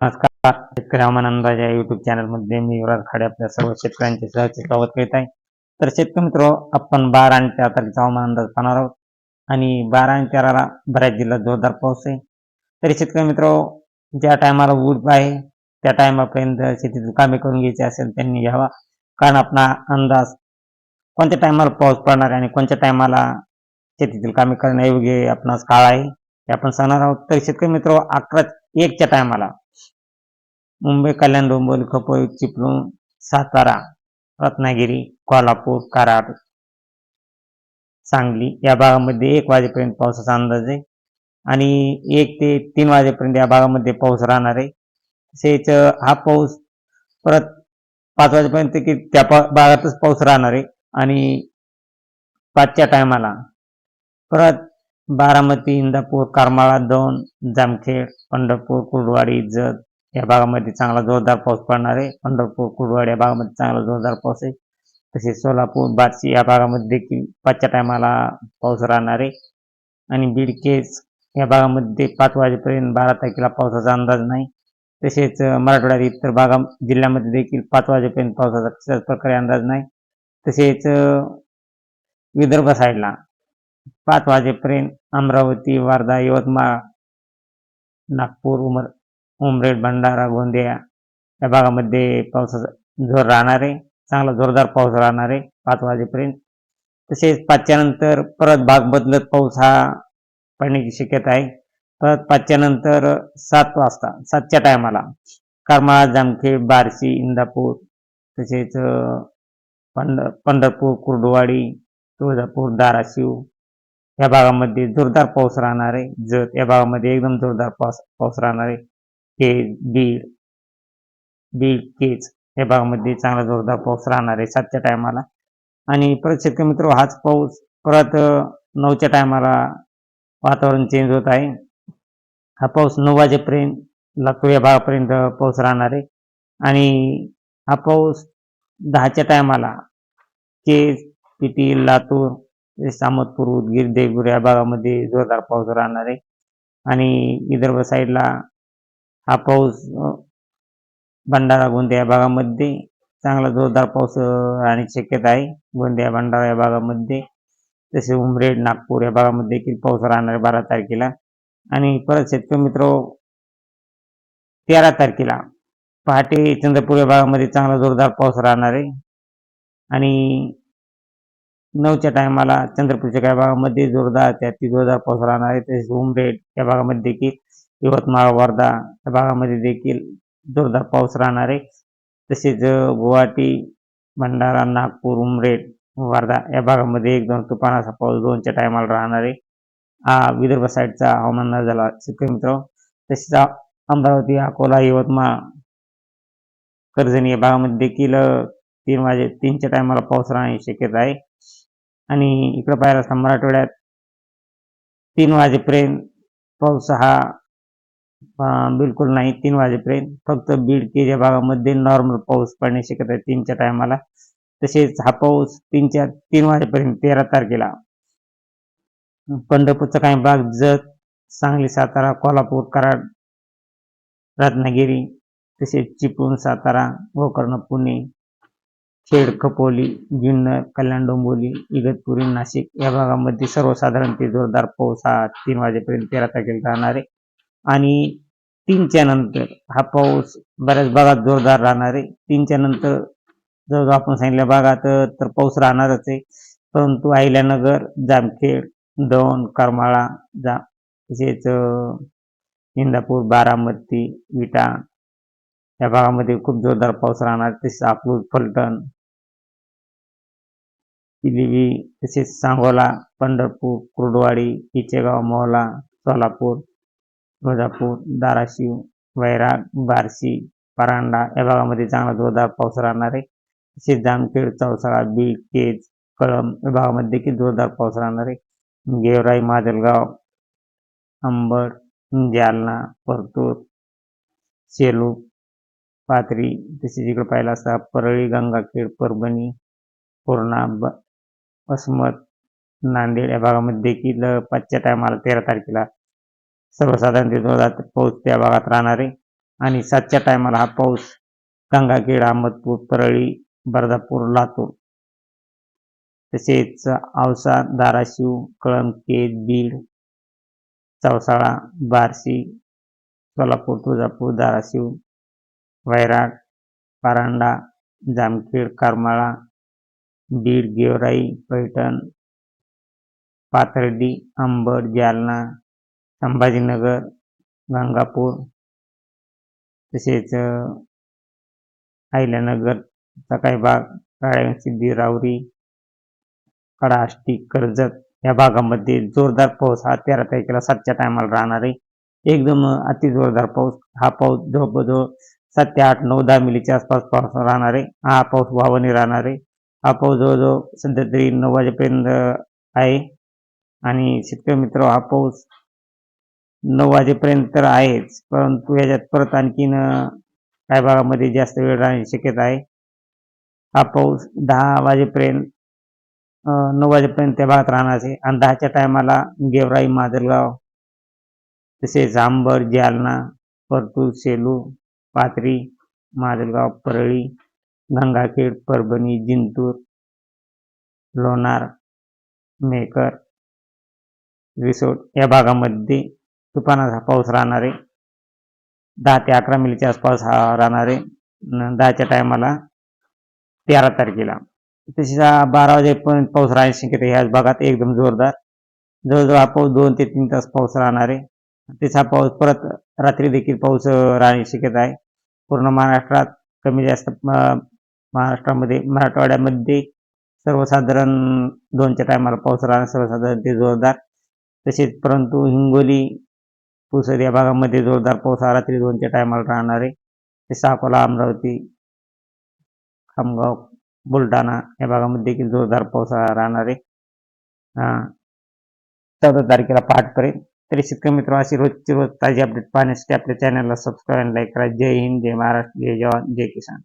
नमस्कार शेतकरी हवामानंदाज या युट्यूब चॅनलमध्ये मी युवराज खाडे आपल्या सर्व शेतकऱ्यांचे सहर्ष स्वागत करीत आहे. तर शेतकरी मित्र आपण बारा आणि तेरा तारखेचा हवामान अंदाज पाहणार आहोत. आणि बारा आणि तेराला बऱ्याच जिल्ह्यात जोरदार पाऊस आहे. तरी शेतकरी मित्र ज्या टायमाला ऊस आहे त्या टायमापर्यंत शेतीतील कामे करून घ्यायची असेल त्यांनी घ्यावा. कारण आपला अंदाज कोणत्या टायमाला पाऊस पडणार आहे आणि कोणत्या टायमाला शेतीतील कामे करण्यायोग्य आपणास काळ आहे हे आपण सांगणार आहोत. तर शेतकरी मित्र अकरा एकच्या टायमाला मुंबई कल्याण डोंबिवली खपोई चिपळूण सातारा रत्नागिरी कोल्हापूर कराड सांगली या भागामध्ये एक वाजेपर्यंत पावसाचा अंदाज आहे. आणि एक ते तीन वाजेपर्यंत या भागामध्ये पाऊस राहणार आहे. तसेच हा पाऊस परत पाच वाजेपर्यंत की त्या पा- भागातच पाऊस राहणार आहे. आणि पाचच्या टायमाला परत बारामती इंदापूर करमाळा दौंड जामखेड पंढरपूर कुर्डवाडी जत या भागामध्ये चांगला जोरदार पाऊस पडणार आहे. पंढरपूर कुडवाड या भागामध्ये चांगला जोरदार पाऊस आहे. तसेच सोलापूर बार्शी या भागामध्ये देखील पाचच्या टायमाला पाऊस राहणार आहे. आणि बीड केस या भागामध्ये पाच वाजेपर्यंत बारा तारखेला पावसाचा अंदाज नाही. तसेच मराठवाड्यात इतर भागा जिल्ह्यामध्ये देखील पाच वाजेपर्यंत पावसाचा कशाच प्रकारे अंदाज नाही. तसेच विदर्भ साईडला पाच वाजेपर्यंत अमरावती वर्धा यवतमाळ नागपूर उमर उमरेड भंडारा गोंदिया या भागामध्ये पावसाचा जोर राहणार आहे. चांगला जोरदार पाऊस राहणार आहे पाच वाजेपर्यंत. तसेच पाचच्या नंतर परत भाग बदलत पाऊस हा पडण्याची शक्यता आहे. परत पाचच्या नंतर सात वाजता सातच्या टायमाला करमाळा जामखेड बार्शी इंदापूर तसेच अं, पंढ पंढरपूर कुर्डवाडी तुळजापूर धाराशिव या भागामध्ये जोरदार पाऊस राहणार आहे. जत या भागामध्ये एकदम जोरदार पाऊस पाऊस राहणार आहे. ते बीड बीड केज या भागामध्ये चांगला जोरदार पाऊस राहणार आहे सातच्या टायमाला. आणि परत शेतकरी मित्र हाच पाऊस परत नऊच्या टायमाला वातावरण चेंज होत आहे. हा पाऊस नऊ वाजेपर्यंत लातूर या भागापर्यंत पाऊस राहणार आहे. आणि हा पाऊस दहाच्या टायमाला केज पिटी लातूर सामतपूर उदगीर देगूर या भागामध्ये जोरदार पाऊस राहणार आहे. आणि विदर्भ साईडला हा पाऊस भंडारा गोंदिया भागामध्ये चांगला जोरदार पाऊस राहण्याची शक्यता आहे. गोंदिया भंडारा या भागामध्ये तसे उमरेड नागपूर या भागामध्ये देखील पाऊस राहणार आहे बारा तारखेला. आणि परत शेतकरी मित्र तेरा तारखेला पहाटे चंद्रपूर या भागामध्ये चांगला जोरदार पाऊस राहणार आहे. आणि नऊच्या टायमाला चंद्रपूरच्या काही भागामध्ये जोरदार त्या जोरदार पाऊस राहणार आहे. तसेच उमरेड या भागामध्ये देखील यवतमाळ वर्धा या भागामध्ये देखील जोरदार पाऊस राहणार आहे. तसेच गुवाहाटी भंडारा नागपूर उमरेड वर्धा या भागामध्ये एक दोन तुफानाचा असा पाऊस दोनच्या टायमाला राहणार आहे. हा विदर्भ साईडचा हवामान झाला शेतकरी मित्र तसेच अमरावती अकोला यवतमाळ कर्जनी या भागामध्ये देखील तीन वाजे तीनच्या टायमाला पाऊस राहण्याची शक्यता आहे. आणि इकडं पाहायला असता मराठवाड्यात तीन वाजेपर्यंत पाऊस हा बिलकुल नाही तीन वाजेपर्यंत. फक्त बीड केज भागामध्ये नॉर्मल पाऊस पडण्याची शक्यता आहे तीनच्या टायमाला तसेच हा पाऊस तीनच्या तीन वाजेपर्यंत तेरा तारखेला. पंढरपूरचा काही भाग जत सांगली सातारा कोल्हापूर कराड रत्नागिरी तसेच चिपळूण सातारा गोकर्ण पुणे खेड खपोली जुन्नर कल्याण डोंबोली इगतपुरी नाशिक या भागामध्ये सर्वसाधारण ते जोरदार पाऊस हा तीन वाजेपर्यंत तेरा तारखेला राहणार आहे. आणि तीनच्या नंतर हा पाऊस बऱ्याच भागात जोरदार राहणार आहे. तीनच्या नंतर जवळजवळ आपण सांगितल्या भागात तर पाऊस राहणारच आहे. परंतु अहिल्यानगर जामखेड दौंड करमाळा जा तसेच इंदापूर बारामती विटा या भागामध्ये खूप जोरदार पाऊस राहणार. तसेच अकलूज फलटण पिलिवी तसेच सांगोला पंढरपूर कुर्डवाडी इचेगाव मोहला सोलापूर तुळजापूर धाराशिव वैराग बार्शी परांडा या भागामध्ये चांगला जोरदार पाऊस राहणार आहे. तसेच जामखेड चौसाळा बीड केज कळंब या भागामध्ये देखील जोरदार पाऊस राहणार आहे. गेवराई माजलगाव अंबड जालना परतूर सेलू पाथरी तसेच इकडे पाहिलं असता परळी गंगाखेड परभणी पूर्णा ब अस्मत नांदेड या भागामध्ये देखील पाचच्या टायमाला तेरा तारखेला सर्वसाधारण ते जोरदार पाऊस त्या भागात राहणारे. आणि सातच्या टायमाला हा पाऊस गंगाखेड अहमदपूर परळी बर्दापूर लातूर तसेच औसा धाराशिव कळमकेत बीड चौसाळा बार्शी सोलापूर तुळजापूर धाराशिव वैराट परांडा जामखेड करमाळा बीड गेवराई पैठण पाथर्डी अंबड जालना संभाजीनगर गंगापूर तसेच अं, अहिल्यानगरचा काही भाग राळेगण सिद्धी राऊरी कर्जत या भागामध्ये जोरदार पाऊस हा तेरा तारखेला सातच्या टायमाला राहणार आहे. एकदम अति जोरदार पाऊस. हा पाऊस जवळजवळ सात ते आठ नऊ दहा मिलीच्या आसपास पाऊस राहणार आहे. हा पाऊस वाहवाने राहणार आहे. हा पाऊस जवळजवळ सध्या तरी नऊ वाजेपर्यंत आहे. आणि शेतकरी मित्र हा पाऊस नऊ वाजेपर्यंत तर आहेच परंतु याच्यात परत आणखीन काही भागामध्ये जास्त वेळ राहण्याची शक्यता आहे. हा पाऊस दहा वाजेपर्यंत नऊ वाजेपर्यंत त्या भागात राहणार आहे. आणि दहाच्या टायमाला गेवराई माजलगाव तसेच आंबर जालना परतूर सेलू पाथरी माजलगाव परळी गंगाखेड परभणी जिंतूर लोणार मेकर रिसोर्ट या भागामध्ये तुफानाचा पाऊस राहणार. आहे दहा ते अकरा मिलीच्या आसपास हा राहणार. आहे दहाच्या टायमाला तेरा तारखेला. तसेच हा बारा वाजेपर्यंत पाऊस राहण्याची शक्यता आहे. ह्याच भागात एकदम जोरदार. जवळजवळ हा पाऊस दोन ते तीन तास पाऊस राहणार. आहे तेच हा पाऊस परत रात्री देखील पाऊस राहण्याची शक्यता आहे. पूर्ण महाराष्ट्रात कमी जास्त महाराष्ट्रामध्ये मराठवाड्यामध्ये सर्वसाधारण दोनच्या टायमाला पाऊस राहणार. सर्वसाधारण ते जोरदार. तसेच परंतु हिंगोली पुसद या भागामध्ये जोरदार पाऊस हा रात्री दोनच्या टायमाला राहणार. आहे ते साकोला अमरावती खामगाव बुलढाणा या भागामध्ये देखील जोरदार पाऊस हा राहणार. आहे चौदा तारखेला पहाटपर्यंत तरी शेतकरी मित्र अशी रोजची रोज ताजी अपडेट पाहण्यासाठी आपल्या चॅनलला सबस्क्राईब लाईक करा. जय हिंद जय महाराष्ट्र जय जवान जय किसान.